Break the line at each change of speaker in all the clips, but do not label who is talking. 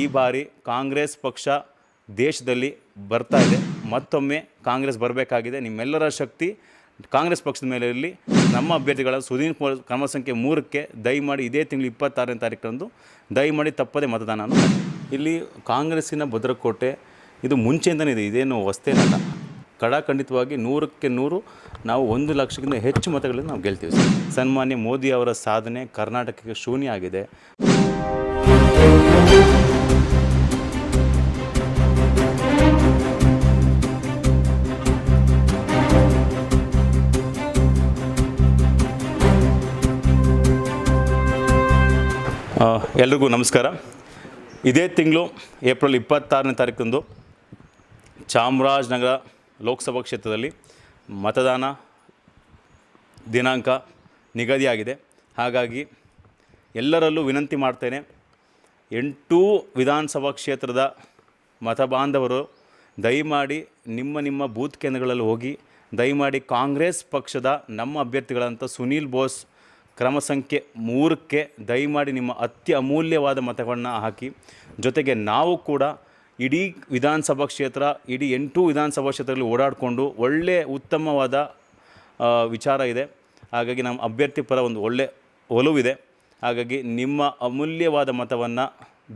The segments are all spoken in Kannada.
ಈ ಬಾರಿ ಕಾಂಗ್ರೆಸ್ ಪಕ್ಷ ದೇಶದಲ್ಲಿ ಬರ್ತಾ ಇದೆ. ಮತ್ತೊಮ್ಮೆ ಕಾಂಗ್ರೆಸ್ ಬರಬೇಕಾಗಿದೆ. ನಿಮ್ಮೆಲ್ಲರ ಶಕ್ತಿ ಕಾಂಗ್ರೆಸ್ ಪಕ್ಷದ ಮೇಲೆ ಇರಲಿ. ನಮ್ಮ ಅಭ್ಯರ್ಥಿಗಳ ಸುದೀನ್ ಕುಮಾರ್ ಕ್ರಮ ಸಂಖ್ಯೆ ಮೂರಕ್ಕೆ ದಯಮಾಡಿ ಇದೇ ತಿಂಗಳು ಇಪ್ಪತ್ತಾರನೇ ತಾರೀಕರಂದು ದಯಮಾಡಿ ತಪ್ಪದೆ ಮತದಾನ ಇಲ್ಲಿ ಕಾಂಗ್ರೆಸ್ಸಿನ ಭದ್ರಕೋಟೆ ಇದು ಮುಂಚೆಯಿಂದನೇ ಇದೆ. ಇದೇನು ಹೊಸ್ತೇನಲ್ಲ ಕಡಾಖಂಡಿತವಾಗಿ ನೂರಕ್ಕೆ ನೂರು, ನಾವು ಒಂದು ಲಕ್ಷಕ್ಕಿಂತ ಹೆಚ್ಚು ಮತಗಳನ್ನು ನಾವು ಗೆಲ್ತೀವಿ ಸನ್ಮಾನ್ಯ ಮೋದಿ ಅವರ ಸಾಧನೆ ಕರ್ನಾಟಕಕ್ಕೆ ಶೂನ್ಯ ಆಗಿದೆ. ಎಲ್ರಿಗೂ ನಮಸ್ಕಾರ. ಇದೇ ತಿಂಗಳು ಏಪ್ರಿಲ್ ಇಪ್ಪತ್ತಾರನೇ ತಾರೀಕಂದು ಚಾಮರಾಜನಗರ ಲೋಕಸಭಾ ಕ್ಷೇತ್ರದಲ್ಲಿ ಮತದಾನ ದಿನಾಂಕ ನಿಗದಿಯಾಗಿದೆ. ಹಾಗಾಗಿ ಎಲ್ಲರಲ್ಲೂ ವಿನಂತಿ ಮಾಡ್ತೇನೆ, ಎಂಟು ವಿಧಾನಸಭಾ ಕ್ಷೇತ್ರದ ಮತಬಾಂಧವರು ದಯಮಾಡಿ ನಿಮ್ಮ ನಿಮ್ಮ ಬೂತ್ ಕೇಂದ್ರಗಳಲ್ಲಿ ಹೋಗಿ, ದಯಮಾಡಿ ಕಾಂಗ್ರೆಸ್ ಪಕ್ಷದ ನಮ್ಮ ಅಭ್ಯರ್ಥಿಗಳಂಥ ಸುನೀಲ್ ಬೋಸ್ ಕ್ರಮ ಸಂಖ್ಯೆ ಮೂರಕ್ಕೆ ದಯಮಾಡಿ ನಿಮ್ಮ ಅತ್ಯ ಅಮೂಲ್ಯವಾದ ಮತಗಳನ್ನು ಹಾಕಿ. ಜೊತೆಗೆ ನಾವು ಕೂಡ ಇಡೀ ವಿಧಾನಸಭಾ ಕ್ಷೇತ್ರ, ಇಡೀ ಎಂಟು ವಿಧಾನಸಭಾ ಕ್ಷೇತ್ರದಲ್ಲಿ ಓಡಾಡಿಕೊಂಡು ಒಳ್ಳೆಯ ಉತ್ತಮವಾದ ವಿಚಾರ ಇದೆ. ಹಾಗಾಗಿ ನಮ್ಮ ಅಭ್ಯರ್ಥಿ ಪರ ಒಂದು ಒಳ್ಳೆ ಒಲುವಿದೆ. ಹಾಗಾಗಿ ನಿಮ್ಮ ಅಮೂಲ್ಯವಾದ ಮತವನ್ನು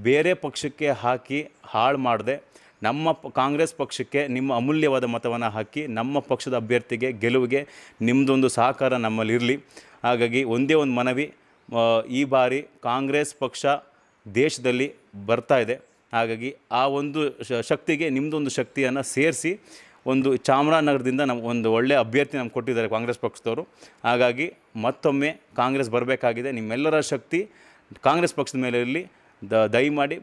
ಬೇರೆ ಪಕ್ಷಕ್ಕೆ ಹಾಕಿ ಹಾಳು ಮಾಡದೆ. ನಮ್ಮ ಕಾಂಗ್ರೆಸ್ ಪಕ್ಷಕ್ಕೆ ನಿಮ್ಮ ಅಮೂಲ್ಯವಾದ ಮತವನ್ನು ಹಾಕಿ ನಮ್ಮ ಪಕ್ಷದ ಅಭ್ಯರ್ಥಿಗೆ ಗೆಲುವಿಗೆ ನಿಮ್ಮದೊಂದು ಸಹಕಾರ ನಮ್ಮಲ್ಲಿರಲಿ. ಹಾಗಾಗಿ ಒಂದೇ ಒಂದು ಮನವಿ ಈ ಬಾರಿ ಕಾಂಗ್ರೆಸ್ ಪಕ್ಷ ದೇಶದಲ್ಲಿ ಬರ್ತಾ ಇದೆ. ಹಾಗಾಗಿ ಆ ಒಂದು ಶಕ್ತಿಗೆ ನಿಮ್ಮದೊಂದು ಶಕ್ತಿಯನ್ನು ಸೇರಿಸಿ ಒಂದು ಚಾಮರಾಜನಗರದಿಂದ ನಮ್ಮ ಒಂದು ಒಳ್ಳೆಯ ಅಭ್ಯರ್ಥಿ ನಮ್ಗೆ ಕೊಟ್ಟಿದ್ದಾರೆ ಕಾಂಗ್ರೆಸ್ ಪಕ್ಷದವರು. ಹಾಗಾಗಿ ಮತ್ತೊಮ್ಮೆ ಕಾಂಗ್ರೆಸ್ ಬರಬೇಕಾಗಿದೆ. ನಿಮ್ಮೆಲ್ಲರ ಶಕ್ತಿ ಕಾಂಗ್ರೆಸ್ ಪಕ್ಷದ ಮೇಲೆ ಇರಲಿ. ದ, ದಯಮಾಡಿ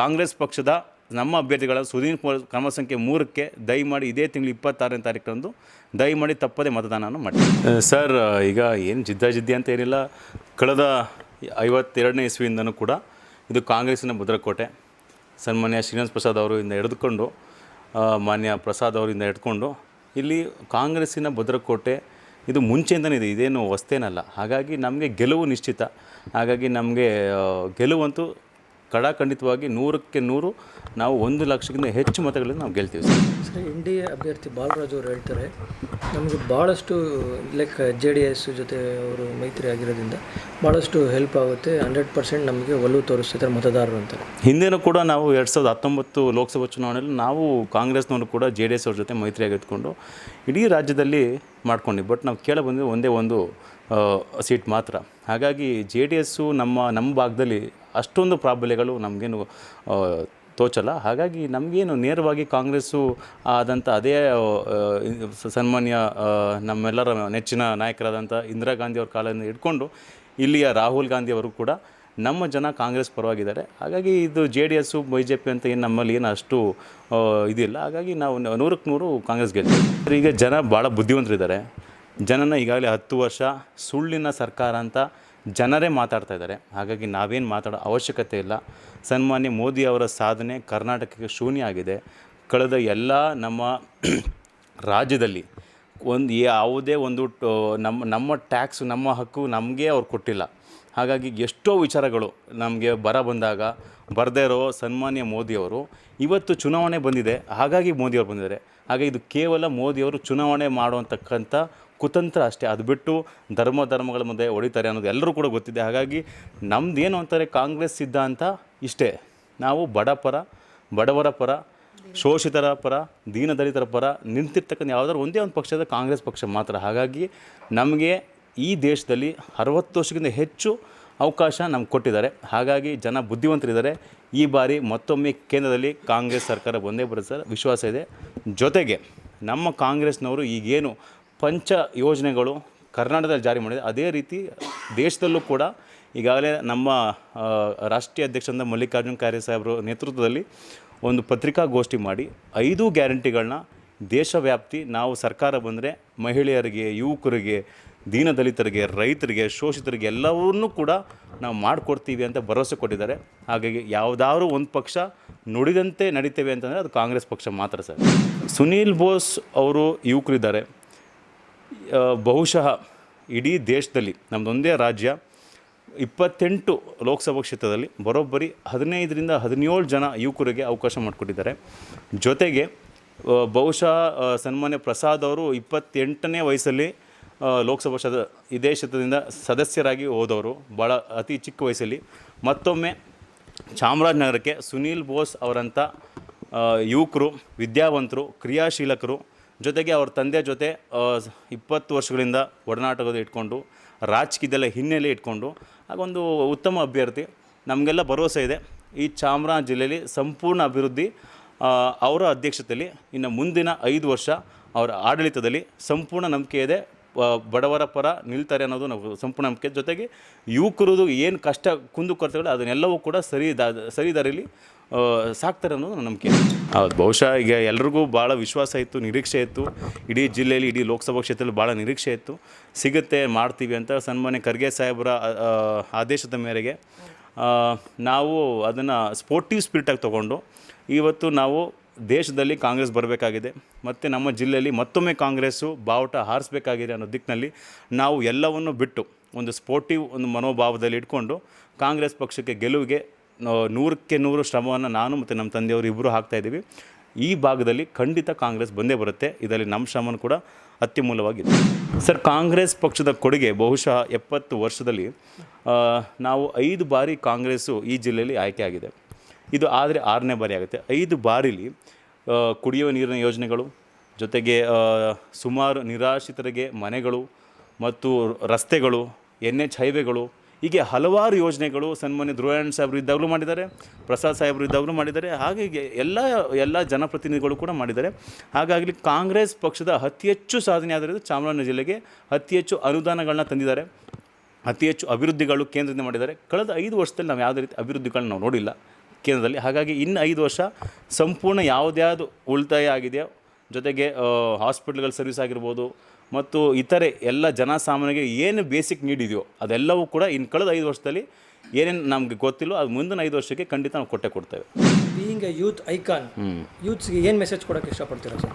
ಕಾಂಗ್ರೆಸ್ ಪಕ್ಷದ ನಮ್ಮ ಅಭ್ಯರ್ಥಿಗಳ ಸುದೀನ್ ಕುಮಾರ್ ಕ್ರಮ ಸಂಖ್ಯೆ ಮೂರಕ್ಕೆ ದಯಮಾಡಿ ಇದೇ ತಿಂಗಳು ಇಪ್ಪತ್ತಾರನೇ ತಾರೀಕರಂದು ದಯಮಾಡಿ ತಪ್ಪದೇ ಮತದಾನವನ್ನು ಮಾಡಿ. ಸರ್ ಈಗ ಏನು ಜಿದ್ದಾಜಿದ್ದಿ ಅಂತ ಏನಿಲ್ಲ. ಕಳೆದ ಐವತ್ತೆರಡನೇ ಇಸ್ವಿಯಿಂದನೂ ಕೂಡ ಇದು ಕಾಂಗ್ರೆಸ್ಸಿನ ಭದ್ರಕೋಟೆ. ಸನ್ಮಾನ್ಯ ಶ್ರೀನಿವಾಸ ಪ್ರಸಾದ್ ಅವರಿಂದ ಹಿಡಿದುಕೊಂಡು ಮಾನ್ಯ ಪ್ರಸಾದ್ ಅವರಿಂದ ಹಿಡ್ಕೊಂಡು, ಇಲ್ಲಿ ಕಾಂಗ್ರೆಸ್ಸಿನ ಭದ್ರಕೋಟೆ ಇದು ಮುಂಚೆಯಿಂದನೇ ಇದೆ, ಇದೇನು ಹೊಸ್ತೇನಲ್ಲ. ಹಾಗಾಗಿ ನಮಗೆ ಗೆಲುವು ನಿಶ್ಚಿತ. ಹಾಗಾಗಿ ನಮಗೆ ಗೆಲುವಂತೂ ಕಡಾಖಂಡಿತವಾಗಿ ನೂರಕ್ಕೆ ನೂರು ನಾವು ಒಂದು ಲಕ್ಷಕ್ಕಿಂತ ಹೆಚ್ಚು ಮತಗಳನ್ನು ನಾವು ಗೆಲ್ತೀವಿ sir.
Sir N D A ಅಭ್ಯರ್ಥಿ ಬಾಲರಾಜ್ ಅವರು ಹೇಳ್ತಾರೆ ನಮಗೆ ಭಾಳಷ್ಟು ಲೈಕ್ ಜೆ ಡಿ ಎಸ್ ಜೊತೆ ಅವರು ಮೈತ್ರಿ ಆಗಿರೋದ್ರಿಂದ ಭಾಳಷ್ಟು ಹೆಲ್ಪ್ ಆಗುತ್ತೆ ಹಂಡ್ರೆಡ್ ಪರ್ಸೆಂಟ್ ನಮಗೆ ಒಲವು ತೋರಿಸ್ತಾರೆ ಮತದಾರರು ಅಂತ.
ಹಿಂದೆನೂ ಕೂಡ ನಾವು ಎರಡು ಸಾವಿರದ ಹತ್ತೊಂಬತ್ತು ಲೋಕಸಭಾ ಚುನಾವಣೆಯಲ್ಲಿ ನಾವು ಕಾಂಗ್ರೆಸ್ನವರು ಕೂಡ ಜೆ ಡಿ ಎಸ್ ಅವ್ರ ಜೊತೆ ಮೈತ್ರಿ ಇದ್ಕೊಂಡು ಇಡೀ ರಾಜ್ಯದಲ್ಲಿ ಮಾಡ್ಕೊಂಡು ಬಟ್ ನಾವು ಕೇಳ ಬಂದಿದ್ದು ಒಂದೇ ಒಂದು ಸೀಟ್ ಮಾತ್ರ. ಹಾಗಾಗಿ ಜೆ ಡಿ ಎಸ್ಸು ನಮ್ಮ ನಮ್ಮ ಭಾಗದಲ್ಲಿ ಅಷ್ಟೊಂದು ಪ್ರಾಬಲ್ಯಗಳು ನಮಗೇನು ತೋಚಲ್ಲ. ಹಾಗಾಗಿ ನಮಗೇನು ನೇರವಾಗಿ ಕಾಂಗ್ರೆಸ್ಸು ಆದಂಥ ಅದೇ ಸನ್ಮಾನ್ಯ ನಮ್ಮೆಲ್ಲರ ನೆಚ್ಚಿನ ನಾಯಕರಾದಂಥ ಇಂದಿರಾ ಗಾಂಧಿ ಅವ್ರ ಕಾಲದಿಂದ ಹಿಡ್ಕೊಂಡು ಇಲ್ಲಿಯ ರಾಹುಲ್ ಗಾಂಧಿ ಅವರು ಕೂಡ ನಮ್ಮ ಜನ ಕಾಂಗ್ರೆಸ್ ಪರವಾಗಿದ್ದಾರೆ. ಹಾಗಾಗಿ ಇದು J D S B J P ಅಂತ ಏನು ನಮ್ಮಲ್ಲಿ ಏನು ಅಷ್ಟು ಇದಿಲ್ಲ. ಹಾಗಾಗಿ ನಾವು ನೂರಕ್ಕೆ ನೂರು ಕಾಂಗ್ರೆಸ್ ಗೆಲ್ತೀವಿ. ಈಗ ಜನ ಭಾಳ ಬುದ್ಧಿವಂತರಿದ್ದಾರೆ. ಜನನ ಈಗಾಗಲೇ ಹತ್ತು ವರ್ಷ, ಸುಳ್ಳಿನ ಸರ್ಕಾರ ಅಂತ ಜನರೇ ಮಾತಾಡ್ತಾ ಇದ್ದಾರೆ. ಹಾಗಾಗಿ ನಾವೇನು ಮಾತಾಡೋ ಅವಶ್ಯಕತೆ ಇಲ್ಲ. ಸನ್ಮಾನ್ಯ ಮೋದಿ ಅವರ ಸಾಧನೆ ಕರ್ನಾಟಕಕ್ಕೆ ಶೂನ್ಯ ಆಗಿದೆ. ಕಳೆದ ಎಲ್ಲ ನಮ್ಮ ರಾಜ್ಯದಲ್ಲಿ ಒಂದು ಯಾವುದೇ ಒಂದು ನಮ್ಮ ನಮ್ಮ ಟ್ಯಾಕ್ಸ್, ನಮ್ಮ ಹಕ್ಕು ನಮಗೆ ಅವ್ರು ಕೊಟ್ಟಿಲ್ಲ. ಹಾಗಾಗಿ ಎಷ್ಟೋ ವಿಚಾರಗಳು ನಮಗೆ ಬರ ಬಂದಾಗ ಬರದೇ ಇರೋ ಸನ್ಮಾನ್ಯ ಮೋದಿಯವರು ಇವತ್ತು ಚುನಾವಣೆ ಬಂದಿದೆ. ಹಾಗಾಗಿ ಮೋದಿಯವರು ಬಂದಿದ್ದಾರೆ. ಹಾಗೆ ಇದು ಕೇವಲ ಮೋದಿಯವರು ಚುನಾವಣೆ ಮಾಡುವಂತಕ್ಕಂಥ ಕುತಂತ್ರ ಅಷ್ಟೇ. ಅದು ಬಿಟ್ಟು ಧರ್ಮ ಧರ್ಮಗಳ ಮುಂದೆ ಹೊಡಿತಾರೆ ಅನ್ನೋದು ಎಲ್ಲರೂ ಕೂಡ ಗೊತ್ತಿದೆ. ಹಾಗಾಗಿ ನಮ್ದು ಏನು ಅಂತಾರೆ ಕಾಂಗ್ರೆಸ್ ಸಿದ್ಧಾಂತ ಇಷ್ಟೇ. ನಾವು ಬಡ ಪರ, ಬಡವರ ಪರ, ಶೋಷಿತರ ಪರ ದೀನದಲಿತರ ಪರ ನಿಂತಿರ್ತಕ್ಕಂಥ ಯಾವುದಾದ್ರು ಒಂದೇ ಒಂದು ಪಕ್ಷದ ಕಾಂಗ್ರೆಸ್ ಪಕ್ಷ ಮಾತ್ರ. ಹಾಗಾಗಿ ನಮಗೆ ಈ ದೇಶದಲ್ಲಿ ಅರವತ್ತು ವರ್ಷಕ್ಕಿಂತ ಹೆಚ್ಚು ಅವಕಾಶ ನಮ್ಗೆ ಕೊಟ್ಟಿದ್ದಾರೆ. ಹಾಗಾಗಿ ಜನ ಬುದ್ಧಿವಂತರಿದ್ದಾರೆ. ಈ ಬಾರಿ ಮತ್ತೊಮ್ಮೆ ಕೇಂದ್ರದಲ್ಲಿ ಕಾಂಗ್ರೆಸ್ ಸರ್ಕಾರ ಒಂದೇ ಬರುತ್ತೆ ಸರ್. ವಿಶ್ವಾಸ ಇದೆ. ಜೊತೆಗೆ ನಮ್ಮ ಕಾಂಗ್ರೆಸ್ನವರು ಈಗೇನು ಪಂಚ ಯೋಜನೆಗಳು ಕರ್ನಾಟಕದಲ್ಲಿ ಜಾರಿ ಮಾಡಿದೆ. ಅದೇ ರೀತಿ ದೇಶದಲ್ಲೂ ಕೂಡ ಈಗಾಗಲೇ ನಮ್ಮ ರಾಷ್ಟ್ರೀಯ ಅಧ್ಯಕ್ಷರಾದ ಮಲ್ಲಿಕಾರ್ಜುನ್ ಖರ್ಗೆ ಸಾಹೇಬರು ನೇತೃತ್ವದಲ್ಲಿ ಒಂದು ಪತ್ರಿಕಾಗೋಷ್ಠಿ ಮಾಡಿ ಐದು ಗ್ಯಾರಂಟಿಗಳನ್ನ ದೇಶವ್ಯಾಪ್ತಿ ನಾವು ಸರ್ಕಾರ ಬಂದರೆ ಮಹಿಳೆಯರಿಗೆ, ಯುವಕರಿಗೆ ದೀನದಲಿತರಿಗೆ ರೈತರಿಗೆ, ಶೋಷಿತರಿಗೆ ಎಲ್ಲವನ್ನೂ ಕೂಡ ನಾವು ಮಾಡಿಕೊಡ್ತೀವಿ ಅಂತ ಭರವಸೆ ಕೊಟ್ಟಿದ್ದಾರೆ. ಹಾಗಾಗಿ ಯಾವುದಾದ್ರೂ ಒಂದು ಪಕ್ಷ ನುಡಿದಂತೆ ನಡೀತೇವೆ ಅಂತಂದರೆ ಅದು ಕಾಂಗ್ರೆಸ್ ಪಕ್ಷ ಮಾತ್ರ ಸರ್. ಸುನೀಲ್ ಬೋಸ್ ಅವರು ಯುವಕರಿದ್ದಾರೆ. ಬಹುಶಃ ಇಡೀ ದೇಶದಲ್ಲಿ ನಮ್ಮದೊಂದೇ ರಾಜ್ಯ, ಇಪ್ಪತ್ತೆಂಟು ಲೋಕಸಭಾ ಕ್ಷೇತ್ರದಲ್ಲಿ ಬರೋಬ್ಬರಿ ಹದಿನೈದರಿಂದ ಹದಿನೇಳು ಜನ ಯುವಕರಿಗೆ ಅವಕಾಶ ಮಾಡಿಕೊಟ್ಟಿದ್ದಾರೆ. ಜೊತೆಗೆ ಬಹುಶಃ ಸನ್ಮಾನ್ಯ ಪ್ರಸಾದ್ ಅವರು ಇಪ್ಪತ್ತೆಂಟನೇ ವಯಸ್ಸಲ್ಲಿ ಲೋಕಸಭಾ ಸದ ಇದೇ ಕ್ಷೇತ್ರದಿಂದ ಸದಸ್ಯರಾಗಿ ಹೋದವರು ಭಾಳ ಅತಿ ಚಿಕ್ಕ ವಯಸ್ಸಲ್ಲಿ. ಮತ್ತೊಮ್ಮೆ ಚಾಮರಾಜನಗರಕ್ಕೆ ಸುನೀಲ್ ಬೋಸ್ ಅವರಂಥ ಯುವಕರು, ವಿದ್ಯಾವಂತರು, ಕ್ರಿಯಾಶೀಲಕರು ಜೊತೆಗೆ ಅವ್ರ ತಂದೆ ಜೊತೆ ಇಪ್ಪತ್ತು ವರ್ಷಗಳಿಂದ ಒಡನಾಟದ ಇಟ್ಕೊಂಡು, ರಾಜಕೀಯದಲ್ಲ ಹಿನ್ನೆಲೆ ಇಟ್ಕೊಂಡು ಹಾಗೊಂದು ಉತ್ತಮ ಅಭ್ಯರ್ಥಿ. ನಮಗೆಲ್ಲ ಭರವಸೆ ಇದೆ. ಈ ಚಾಮರಾಜ ಜಿಲ್ಲೆಯಲ್ಲಿ ಸಂಪೂರ್ಣ ಅಭಿವೃದ್ಧಿ ಅವರ ಅಧ್ಯಕ್ಷತೆಯಲ್ಲಿ ಇನ್ನು ಮುಂದಿನ ಐದು ವರ್ಷ ಅವರ ಆಡಳಿತದಲ್ಲಿ ಸಂಪೂರ್ಣ ನಂಬಿಕೆ ಇದೆ. ಬಡವರ ಪರ ನಿಲ್ತಾರೆ ಅನ್ನೋದು ನಾವು ಸಂಪೂರ್ಣ ನಂಬಿಕೆ. ಜೊತೆಗೆ ಯುವಕರದು ಏನು ಕಷ್ಟ ಕುಂದುಕೊರತೆಗಳು ಅದನ್ನೆಲ್ಲವೂ ಕೂಡ ಸರಿ ದಾ, ಸರಿ ದಾರಿಲಿ ಸಾಕ್ತಾರೆ ಅನ್ನೋದು ನನ್ನ ನಂಬಿಕೆ. ಹೌದು, ಬಹುಶಃ ಈಗ ಎಲ್ರಿಗೂ ಭಾಳ ವಿಶ್ವಾಸ ಇತ್ತು, ನಿರೀಕ್ಷೆ ಇತ್ತು. ಇಡೀ ಜಿಲ್ಲೆಯಲ್ಲಿ, ಇಡೀ ಲೋಕಸಭಾ ಕ್ಷೇತ್ರದಲ್ಲಿ ಭಾಳ ನಿರೀಕ್ಷೆ ಇತ್ತು. ಸಿಗುತ್ತೆ, ಮಾಡ್ತೀವಿ ಅಂತ ಸನ್ಮಾನ್ಯ ಖರ್ಗೆ ಸಾಹೇಬರ ಆದೇಶದ ಮೇರೆಗೆ. ನಾವು ಅದನ್ನು ಸ್ಪೋರ್ಟಿವ್ ಸ್ಪಿರಿಟಾಗಿ ತೊಗೊಂಡು, ಇವತ್ತು ನಾವು ದೇಶದಲ್ಲಿ ಕಾಂಗ್ರೆಸ್ ಬರಬೇಕಾಗಿದೆ, ಮತ್ತು ನಮ್ಮ ಜಿಲ್ಲೆಯಲ್ಲಿ ಮತ್ತೊಮ್ಮೆ ಕಾಂಗ್ರೆಸ್ಸು ಬಾವುಟ ಹಾರಿಸ್ಬೇಕಾಗಿದೆ ಅನ್ನೋ ದಿಕ್ಕಿನಲ್ಲಿ ನಾವು ಎಲ್ಲವನ್ನು ಬಿಟ್ಟು ಒಂದು ಸ್ಪೋರ್ಟಿವ್ ಒಂದು ಮನೋಭಾವದಲ್ಲಿ ಇಟ್ಕೊಂಡು ಕಾಂಗ್ರೆಸ್ ಪಕ್ಷಕ್ಕೆ ಗೆಲುವಿಗೆ ನೂರಕ್ಕೆ ನೂರು ಶ್ರಮವನ್ನು ನಾನು ಮತ್ತು ನಮ್ಮ ತಂದೆಯವರು ಇಬ್ಬರು ಹಾಕ್ತಾಯಿದ್ದೀವಿ ಈ ಭಾಗದಲ್ಲಿ ಖಂಡಿತ ಕಾಂಗ್ರೆಸ್ ಬಂದೇ ಬರುತ್ತೆ. ಇದರಲ್ಲಿ ನಮ್ಮ ಶ್ರಮನೂ ಕೂಡ ಅತ್ಯಮೂಲವಾಗಿದೆ ಸರ್, ಕಾಂಗ್ರೆಸ್ ಪಕ್ಷದ ಕೊಡುಗೆ ಬಹುಶಃ ಎಪ್ಪತ್ತು ವರ್ಷದಲ್ಲಿ ನಾವು ಐದು ಬಾರಿ ಕಾಂಗ್ರೆಸ್ಸು ಈ ಜಿಲ್ಲೆಯಲ್ಲಿ ಆಯ್ಕೆಯಾಗಿದೆ ಇದು ಆದರೆ ಆರನೇ ಬಾರಿ ಆಗುತ್ತೆ. ಐದು ಬಾರಿಲಿ ಕುಡಿಯುವ ನೀರಿನ ಯೋಜನೆಗಳು, ಜೊತೆಗೆ ಸುಮಾರು ನಿರಾಶ್ರಿತರಿಗೆ ಮನೆಗಳು ಮತ್ತು ರಸ್ತೆಗಳು ಎನ್ ಎಚ್ ಹೈವೇಗಳು, ಹೀಗೆ ಹಲವಾರು ಯೋಜನೆಗಳು ಸನ್ಮಾನ್ಯ ಧ್ರುವಣ್ಣ ಸಾಹೇಬರು ಇದ್ದಾಗಲೂ ಮಾಡಿದ್ದಾರೆ, ಪ್ರಸಾದ್ ಸಾಹೇಬರು ಇದ್ದಾಗಲೂ ಮಾಡಿದ್ದಾರೆ, ಹಾಗೆ ಎಲ್ಲ ಎಲ್ಲ ಜನಪ್ರತಿನಿಧಿಗಳು ಕೂಡ ಮಾಡಿದ್ದಾರೆ. ಹಾಗಾಗಿ ಕಾಂಗ್ರೆಸ್ ಪಕ್ಷದ ಅತಿ ಹೆಚ್ಚು ಸಾಧನೆ ಆದರೆ ಚಾಮರಾಜನಗರ ಜಿಲ್ಲೆಗೆ ಅತಿ ಹೆಚ್ಚು ಅನುದಾನಗಳನ್ನ ತಂದಿದ್ದಾರೆ. ಅತಿ ಹೆಚ್ಚು ಅಭಿವೃದ್ಧಿಗಳು ಕೇಂದ್ರದಿಂದ ಮಾಡಿದ್ದಾರೆ. ಕಳೆದ ಐದು ವರ್ಷದಲ್ಲಿ ನಾವು ಯಾವುದೇ ರೀತಿ ಅಭಿವೃದ್ಧಿಗಳನ್ನ ನಾವು ನೋಡಿಲ್ಲ. ಕೇಂದ್ರದಲ್ಲಿ. ಹಾಗಾಗಿ ಇನ್ನು ಐದು ವರ್ಷ ಸಂಪೂರ್ಣ ಯಾವುದ್ಯಾವುದು ಉಳಿತಾಯ ಆಗಿದೆಯೋ ಜೊತೆಗೆ ಹಾಸ್ಪಿಟ್ಲ್ಗಳ ಸರ್ವಿಸ್ ಆಗಿರ್ಬೋದು ಮತ್ತು ಇತರೆ ಎಲ್ಲ ಜನಸಾಮಾನ್ಯರಿಗೆ ಏನು ಬೇಸಿಕ್ ನೀಡಿದೆಯೋ ಇದೆಯೋ ಅದೆಲ್ಲವೂ ಕೂಡ ಇನ್ನು ಕಳೆದ ಐದು ವರ್ಷದಲ್ಲಿ ಏನೇನು ನಮಗೆ ಗೊತ್ತಿಲ್ಲೋ ಅದು ಮುಂದಿನ ಐದು ವರ್ಷಕ್ಕೆ ಖಂಡಿತ ನಾವು ಕೊಟ್ಟೆ ಕೊಡ್ತೇವೆ.
ಬೀಯಿಂಗ್ ಎ ಯೂತ್ ಐಕಾನ್ ಯೂತ್ಸ್ಗೆ ಏನು ಮೆಸೇಜ್ ಕೊಡೋಕ್ಕೆ ಇಷ್ಟಪಡ್ತೀರಾ ಸರ್?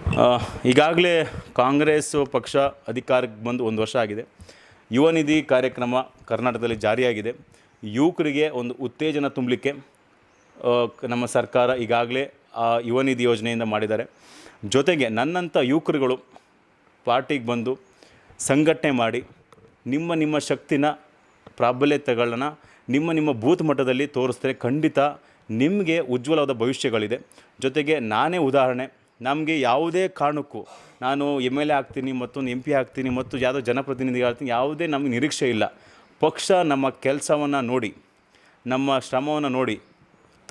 ಈಗಾಗಲೇ ಕಾಂಗ್ರೆಸ್ ಪಕ್ಷ ಅಧಿಕಾರಕ್ಕೆ ಬಂದು ಒಂದು ವರ್ಷ ಆಗಿದೆ. ಯುವ ನಿಧಿ ಕಾರ್ಯಕ್ರಮ ಕರ್ನಾಟಕದಲ್ಲಿ ಜಾರಿಯಾಗಿದೆ. ಯುವಕರಿಗೆ ಒಂದು ಉತ್ತೇಜನ ತುಂಬಲಿಕ್ಕೆ ನಮ್ಮ ಸರ್ಕಾರ ಈಗಾಗಲೇ ಆ ಯುವ ನಿಧಿ ಯೋಜನೆಯಿಂದ ಮಾಡಿದ್ದಾರೆ. ಜೊತೆಗೆ ನನ್ನಂಥ ಯುವಕರುಗಳು ಪಾರ್ಟಿಗೆ ಬಂದು ಸಂಘಟನೆ ಮಾಡಿ ನಿಮ್ಮ ನಿಮ್ಮ ಶಕ್ತಿನ ಪ್ರಾಬಲ್ಯತೆಗಳನ್ನ ನಿಮ್ಮ ನಿಮ್ಮ ಬೂತ್ ಮಟ್ಟದಲ್ಲಿ ತೋರಿಸಿದ್ರೆ ಖಂಡಿತ ನಿಮಗೆ ಉಜ್ವಲವಾದ ಭವಿಷ್ಯಗಳಿದೆ. ಜೊತೆಗೆ ನಾನೇ ಉದಾಹರಣೆ, ನಮಗೆ ಯಾವುದೇ ಕಾರಣಕ್ಕೂ ನಾನು ಎಂ ಎಲ್ ಎ ಆಗ್ತೀನಿ ಮತ್ತೊಂದು ಎಂ ಪಿ ಆಗ್ತೀನಿ ಮತ್ತು ಯಾವುದೋ ಜನಪ್ರತಿನಿಧಿ ಆಗ್ತೀನಿ, ಯಾವುದೇ ನಮಗೆ ನಿರೀಕ್ಷೆ ಇಲ್ಲ. ಪಕ್ಷ ನಮ್ಮ ಕೆಲಸವನ್ನು ನೋಡಿ, ನಮ್ಮ ಶ್ರಮವನ್ನು ನೋಡಿ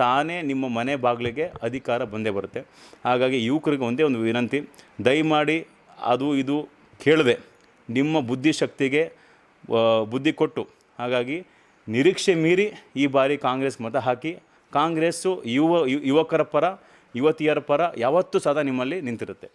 ತಾನೇ ನಿಮ್ಮ ಮನೆ ಬಾಗಿಲಿಗೆ ಅಧಿಕಾರ ಬಂದೇ ಬರುತ್ತೆ. ಹಾಗಾಗಿ ಯುವಕರಿಗೆ ಒಂದೇ ಒಂದು ವಿನಂತಿ, ದಯಮಾಡಿ ಅದು ಇದು ಕೇಳದೆ ನಿಮ್ಮ ಬುದ್ಧಿಶಕ್ತಿಗೆ ಬುದ್ಧಿ ಕೊಟ್ಟು, ಹಾಗಾಗಿ ನಿರೀಕ್ಷೆ ಮೀರಿ ಈ ಬಾರಿ ಕಾಂಗ್ರೆಸ್ ಮತ ಹಾಕಿ, ಕಾಂಗ್ರೆಸ್ಸು ಯುವ, ಯುವಕರ ಪರ, ಯುವತಿಯರ ಪರ ಯಾವತ್ತೂ ಸದಾ ನಿಮ್ಮಲ್ಲಿ ನಿಂತಿರುತ್ತೆ.